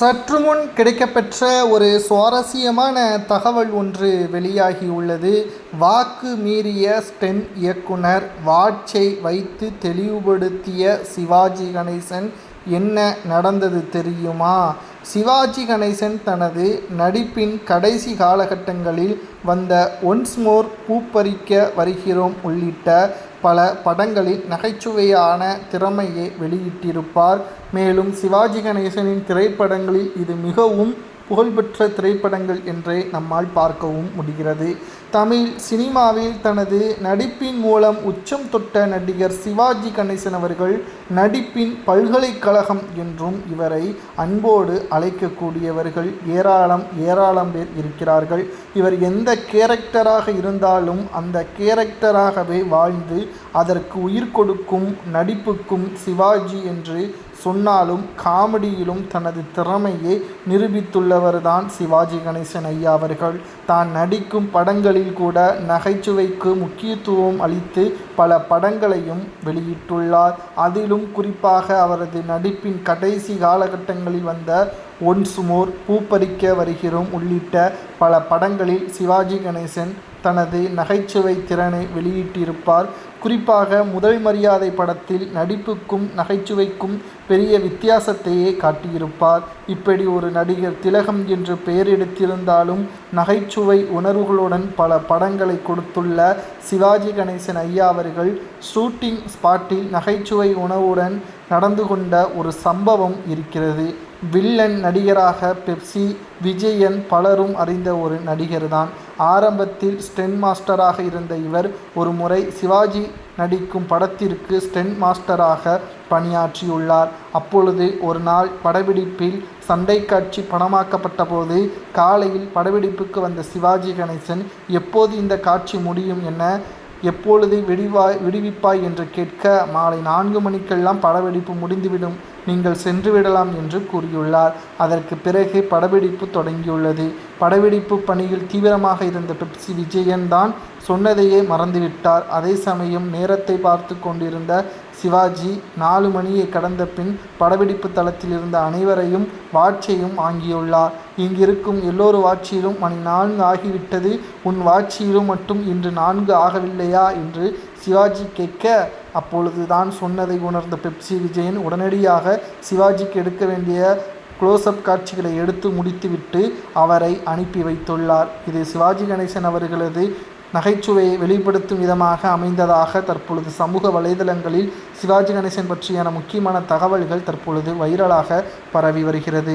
சற்று முன் கிடைக்கப்பெற்ற ஒரு சுவாரஸ்யமான தகவல் ஒன்று வெளியாகியுள்ளது. வாக்கு மீறிய ஸ்டென் இயக்குனர் வாட்சை வைத்து தெளிவுபடுத்திய சிவாஜி கணேசன் என்ன நடந்தது தெரியுமா சிவாஜி கணேசன் தனது நடிப்பின் கடைசி காலகட்டங்களில் வந்த ஒன்ஸ் மோர் பூப்பறிக்க வருகிறோம் உள்ளிட்ட பல படங்களில் நகைச்சுவையான திறமையை வெளியிட்டிருப்பார். மேலும் சிவாஜி கணேசனின் திரைப்படங்களில் இது மிகவும் புகழ்பெற்ற திரைப்படங்கள் என்றே நம்மால் பார்க்கவும் முடிகிறது. தமிழ் சினிமாவில் தனது நடிப்பின் மூலம் உச்சம் தொட்ட நடிகர் சிவாஜி கணேசன் அவர்கள் நடிப்பின் பல்கலைக்கழகம் என்றும் இவரை அன்போடு அழைக்கக்கூடியவர்கள் ஏராளம் ஏராளம் பேர் இருக்கிறார்கள். இவர் எந்த கேரக்டராக இருந்தாலும் அந்த கேரக்டராகவே வாழ்ந்து அதற்கு உயிர் கொடுக்கும் நடிப்புக்கும் சிவாஜி என்று சொன்னாலும் காமெடியிலும் தனது திறமையை நிரூபித்துள்ளவர்தான் சிவாஜி கணேசன் ஐயா அவர்கள். தான் நடிக்கும் படங்களில் கூட நகைச்சுவைக்கு முக்கியத்துவம் அளித்து பல படங்களையும் வெளியிட்டுள்ளார். அதிலும் குறிப்பாக அவரது நடிப்பின் கடைசி காலகட்டங்களில் வந்த ஒன்ஸ் மோர் பூப்பறிக்க வருகிறோம் உள்ளிட்ட பல படங்களில் சிவாஜி கணேசன் தனது நகைச்சுவை திறனை வெளியிட்டிருப்பார். குறிப்பாக முதல் மரியாதை படத்தில் நடிப்புக்கும் நகைச்சுவைக்கும் பெரிய வித்தியாசத்தையே காட்டியிருப்பார். இப்படி ஒரு நடிகர் திலகம் என்று பெயர் எடுத்திருந்தாலும் நகைச்சுவை உணர்வுகளுடன் பல படங்களை கொடுத்துள்ள சிவாஜி கணேசன் ஐயா அவர்கள் ஷூட்டிங் ஸ்பாட்டில் நகைச்சுவை உணவுடன் நடந்து கொண்ட ஒரு சம்பவம் இருக்கிறது. வில்லன் நடிகராக பெப்சி விஜயன் பலரும் அறிந்த ஒரு நடிகர்தான். ஆரம்பத்தில் ஸ்டென் மாஸ்டராக இருந்த இவர் ஒரு முறை சிவாஜி நடிக்கும் படத்திற்கு ஸ்டென் மாஸ்டராக பணியாற்றியுள்ளார். அப்பொழுது ஒரு நாள் படப்பிடிப்பில் சண்டை காட்சி படமாக்கப்பட்ட போது காலையில் படப்பிடிப்புக்கு வந்த சிவாஜி கணேசன் எப்போது இந்த காட்சி முடியும் என எப்பொழுது விடிவாய் விடுவிப்பாய் என்று கேட்க மாலை நான்கு மணிக்கெல்லாம் படப்பிடிப்பு முடிந்துவிடும். நீங்கள் சென்று விடலாம் என்று கூறியுள்ளார். அதற்கு பிறகு படப்பிடிப்பு தொடங்கியுள்ளது. படப்பிடிப்பு பணியில் தீவிரமாக இருந்த பெப்சி விஜயன் தான் சொன்னதையே மறந்துவிட்டார். அதே சமயம் நேரத்தை பார்த்து கொண்டிருந்த சிவாஜி நாலு மணியை கடந்த பின் படப்பிடிப்பு தளத்தில் இருந்த அனைவரையும் வாட்சையும் வாங்கியுள்ளார். இங்கிருக்கும் எல்லோரு வாட்சியிலும் மணி நான்கு ஆகிவிட்டது. உன் வாட்சியிலும் மட்டும் இன்று நான்கு ஆகவில்லையா? என்று சிவாஜி கேட்க அப்பொழுது தான் சொன்னதை உணர்ந்த பெப்சி விஜயன் உடனடியாக சிவாஜிக்கு எடுக்க வேண்டிய க்ளோஸ்அப் காட்சிகளை எடுத்து முடித்துவிட்டு அவரை அனுப்பி வைத்துள்ளார். இது சிவாஜி கணேசன் அவர்களது நகைச்சுவையை வெளிப்படுத்தும் விதமாக அமைந்ததாக தற்பொழுது சமூக வலைதளங்களில் சிவாஜி கணேசன் பற்றியான முக்கியமான தகவல்கள் தற்பொழுது வைரலாக பரவி வருகிறது.